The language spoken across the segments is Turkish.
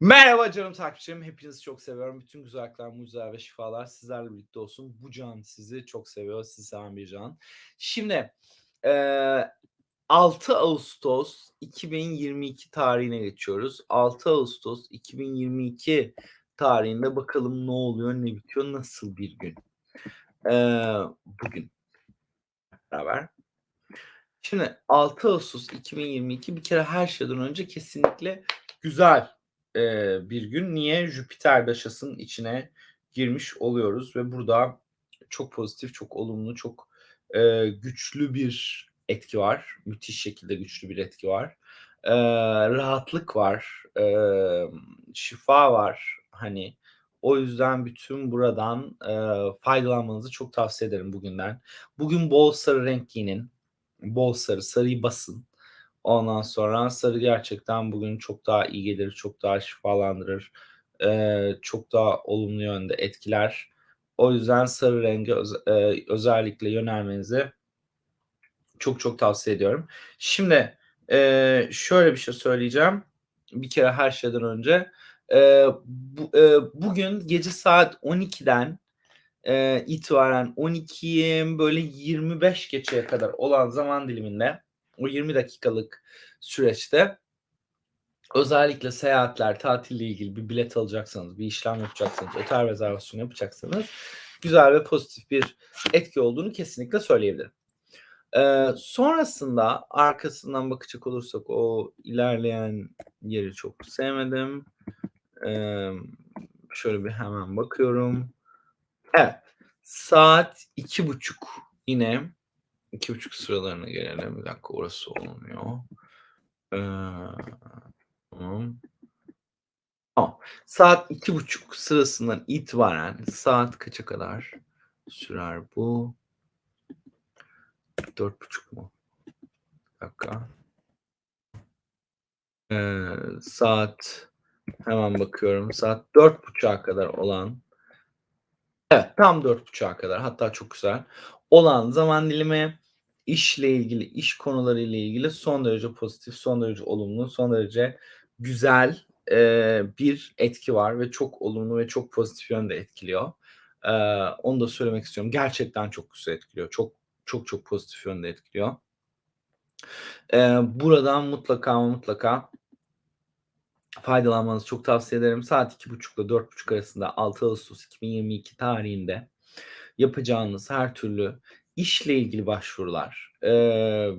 Merhaba canım takipçilerim. Hepinizi çok seviyorum. Bütün güzellikler, mucizeler ve şifalar sizlerle birlikte olsun. Bu can sizi çok seviyor. Sizi seven bir can. Şimdi eee 6 Ağustos 2022 tarihine geçiyoruz. 6 Ağustos 2022 tarihinde bakalım ne oluyor, ne bitiyor, nasıl bir gün. Eee, bugün beraber. Şimdi 6 Ağustos 2022 bir kere her şeyden önce kesinlikle güzel eee, bir gün. Niye? Jüpiter daşasının içine girmiş oluyoruz ve burada çok pozitif, çok olumlu, çok eee, güçlü bir etki var. Müthiş şekilde güçlü bir etki var. Eee, rahatlık var, emm, şifa var. Hani o yüzden bütün buradan eee, faydalanmanızı çok tavsiye ederim bugünden. Bugün bol sarı renk giyinin. Bol sarı, sarıyı basın. Ondan sonra sarı gerçekten bugün çok daha iyi gelir, çok daha şifalandırır, çok daha olumlu yönde etkiler. O yüzden sarı eee, özellikle yönelmenizi çok çok tavsiye ediyorum. Şimdi, şöyle bir şey söyleyeceğim. Bir kere her şeyden önce, bugün gece saat 12'den eee, itibaren 12'ye böyle 25 geçeye kadar olan zaman diliminde, o 20 dakikalık süreçte özellikle seyahatler, tatille ilgili bir bilet alacaksanız, bir işlem yapacaksanız, otel rezervasyonu yapacaksanız güzel ve pozitif bir etki olduğunu kesinlikle söyleyebilirim. Eee, sonrasında arkasından bakacak olursak o ilerleyen yeri çok sevmedim. Emm, şöyle bir hemen bakıyorum. Evet, saat 2.30 yine 2.30 sıralarına gelelim. Bir dakika orası olmuyor. Eee, tamam. Saat 2.30 sırasından itibaren saat kaça kadar sürer bu? 4.30 mu? Bir dakika. Eee, saat hemen bakıyorum. Saat 4.30'a kadar olan Evet, tam 4.30'a kadar hatta çok güzel olan zaman dilimi işle ilgili, iş konularıyla ilgili son derece pozitif, son derece olumlu, son derece güzel, eee, bir etki var ve çok olumlu ve çok pozitif yönde etkiliyor. Eee, onu da söylemek istiyorum. Gerçekten çok güzel etkiliyor. Çok, çok, çok pozitif yönde etkiliyor. Eee, buradan mutlaka mutlaka faydalanmanızı çok tavsiye ederim. Saat 2.30'la 4.30 arasında 6 Ağustos 2022 tarihinde yapacağınız her türlü işle ilgili başvurular, eee,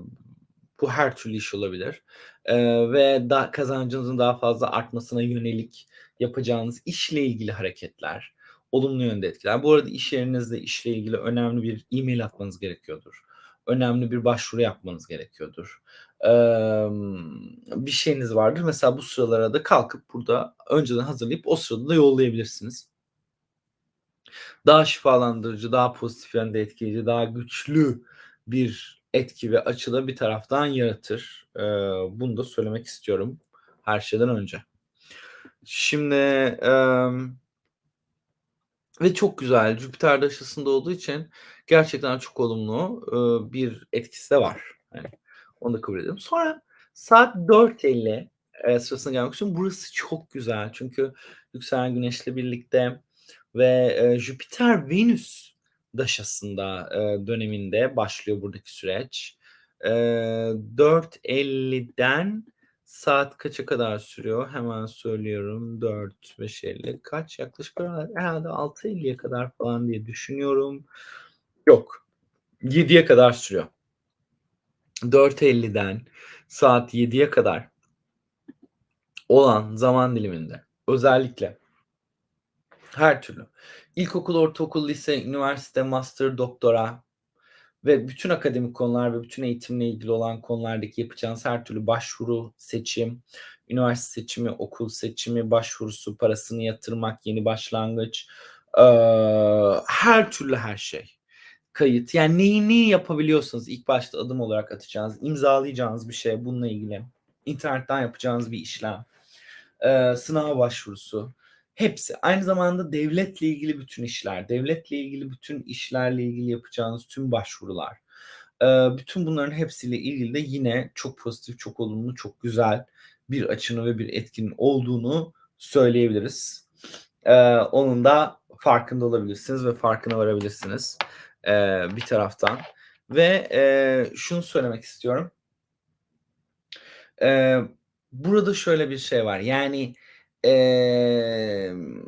bu her türlü iş olabilir, eee, ve da kazancınızın daha fazla artmasına yönelik yapacağınız işle ilgili hareketler olumlu yönde etkiler. Bu arada iş yerinizde işle ilgili önemli bir e-mail atmanız gerekiyordur. Önemli bir başvuru yapmanız gerekiyordur. Emm, bir şeyiniz vardır. Mesela bu sıralara da kalkıp burada önceden hazırlayıp o sırada da yollayabilirsiniz. Daha şifalandırıcı, daha pozitif yönde etkileyici, daha güçlü bir etki ve açı da bir taraftan yaratır. Eee, bunu da söylemek istiyorum her şeyden önce. Şimdi, emm ve çok güzel. Jüpiter daşasında olduğu için gerçekten çok olumlu, ııı, bir etkisi de var. Hani, onu da kabul ediyorum. Sonra saat 4.50, eee, sırasına gelmek istiyorum. Burası çok güzel çünkü yükselen Güneş'le birlikte ve, eee, Jüpiter Venüs daşasında, eee, döneminde başlıyor buradaki süreç. Eee, 4.50'den saat kaça kadar sürüyor? Hemen söylüyorum. 4, 5, 50 kaç? Yaklaşık olarak herhâlde 6.50'ye kadar falan diye düşünüyorum. Yok, 7'ye kadar sürüyor. 4.50'den saat 7'ye kadar olan zaman diliminde özellikle her türlü. İlkokul, ortaokul, lise, üniversite, master, doktora ve bütün akademik konular ve bütün eğitimle ilgili olan konulardaki yapacağınız her türlü başvuru, seçim, üniversite seçimi, okul seçimi, başvurusu, parasını yatırmak, yeni başlangıç, eee, her türlü her şey. Kayıt, yani neyi neyi yapabiliyorsanız ilk başta adım olarak atacağınız, imzalayacağınız bir şey bununla ilgili, internetten yapacağınız bir işlem, eee, sınav başvurusu, hepsi. Aynı zamanda devletle ilgili bütün işler, devletle ilgili bütün işlerle ilgili yapacağınız tüm başvurular, bütün bunların hepsiyle ilgili de yine çok pozitif, çok olumlu, çok güzel bir açının ve bir etkinin olduğunu söyleyebiliriz. Onun da farkında olabilirsiniz ve farkına varabilirsiniz, bir taraftan ve, şunu söylemek istiyorum. Burada şöyle bir şey var. Yani, emm,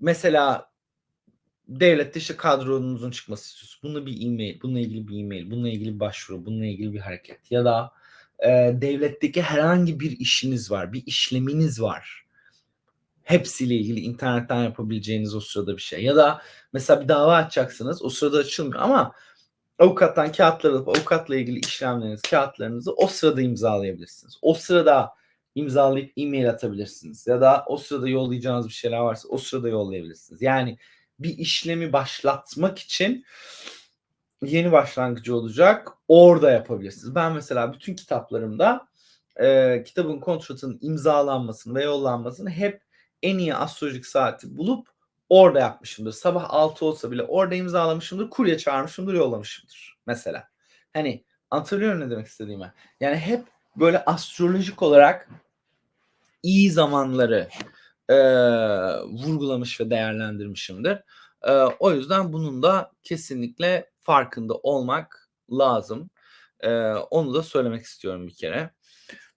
mesela devlette, işte, kadronuzun çıkmasını istiyorsunuz. Bununla bir e-mail, bununla ilgili bir e-mail, bununla ilgili bir başvuru, bununla ilgili bir hareket ya da, eee, devletteki herhangi bir işiniz var, bir işleminiz var. Hepsiyle ilgili internetten yapabileceğiniz o sırada bir şey ya da mesela bir dava açacaksınız, o sırada açılmıyor ama avukattan kağıtlar alıp avukatla ilgili işlemleriniz, kağıtlarınızı o sırada imzalayabilirsiniz. O sırada imzalayıp e-mail atabilirsiniz ya da o sırada yollayacağınız bir şeyler varsa o sırada yollayabilirsiniz. Yani bir işlemi başlatmak için yeni başlangıcı olacak, orada yapabilirsiniz. Ben mesela bütün kitaplarımda, eee, kitabın kontratının imzalanmasını ve yollanmasını hep en iyi astrolojik saati bulup orada yapmışımdır. Sabah 6 olsa bile orada imzalamışımdır, kurye çağırmışımdır, yollamışımdır mesela. Hani anlatabiliyor ne demek istediğimi? Yani hep böyle astrolojik olarak iyi zamanları, eee, vurgulamış ve değerlendirmişimdir. Eee, o yüzden bunun da kesinlikle farkında olmak lazım. Eee, onu da söylemek istiyorum bir kere.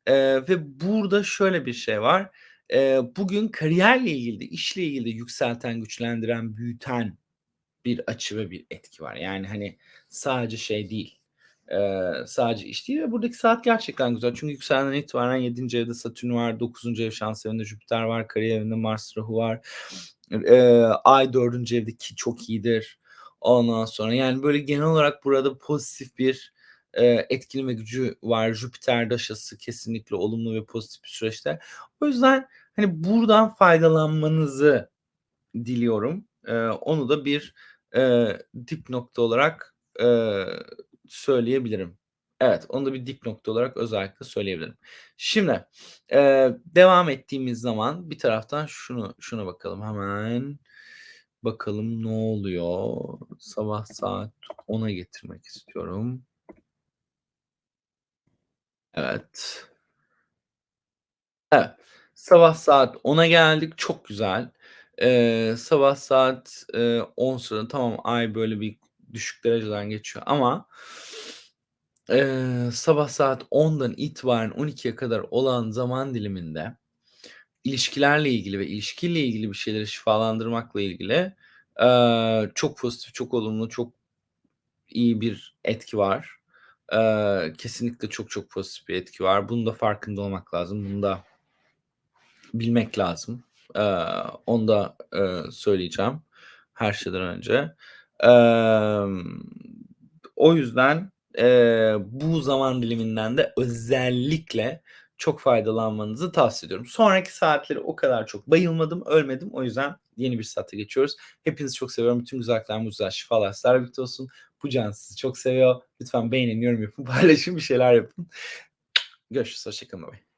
Eee, ve burada şöyle bir şey var. Eee, bugün kariyerle ilgili işle ilgili yükselten, güçlendiren, büyüten bir açı ve bir etki var. Yani, hani, sadece şey değil, eee, sadece iş değil ve buradaki saat gerçekten güzel. Çünkü yükselenden itibaren 7. evde Satürn var, 9. ev şans evinde Jüpiter var, kariyer evinde Mars, Rahu var. Eee, Ay 4. evde ki çok iyidir. Ondan sonra, yani, böyle genel olarak burada pozitif bir, eee, etkileme gücü var. Jüpiter daşası kesinlikle olumlu ve pozitif bir süreçte. O yüzden, hani, buradan faydalanmanızı diliyorum. Eee, onu da bir, eee, dip nokta olarak, eee, söyleyebilirim. Evet, onu da bir dip nokta olarak özellikle söyleyebilirim. Şimdi, eee, devam ettiğimiz zaman bir taraftan şunu şuna bakalım hemen. Bakalım ne oluyor? Sabah saat 10'a getirmek istiyorum. Evet. Evet. Sabah saat 10'a geldik. Çok güzel. Eee, sabah saat, eee, 10 sıra tamam ay böyle bir düşük dereceden geçiyor ama eee, sabah saat 10'dan itibaren 12'ye kadar olan zaman diliminde ilişkilerle ilgili ve ilişkiyle ilgili bir şeyleri şifalandırmakla ilgili, eee, çok pozitif, çok olumlu, çok iyi bir etki var. Eee, kesinlikle çok çok pozitif bir etki var. Bunun da farkında olmak lazım. Bunu da bilmek lazım. Eee, onu da, eee, söyleyeceğim her şeyden önce. Emm, o yüzden, eee, bu zaman diliminden de özellikle çok faydalanmanızı tavsiye ediyorum. Sonraki saatleri o kadar çok bayılmadım, ölmedim. O yüzden yeni bir saate geçiyoruz. Hepinizi çok seviyorum. Bütün güzellikler, mucizeler, şifalar sizlerle birlikte olsun. Bu can sizi çok seviyor. Lütfen beğenin, yorum yapın, paylaşın, bir şeyler yapın. Görüşürüz. Hoşça kalın. Bay bay.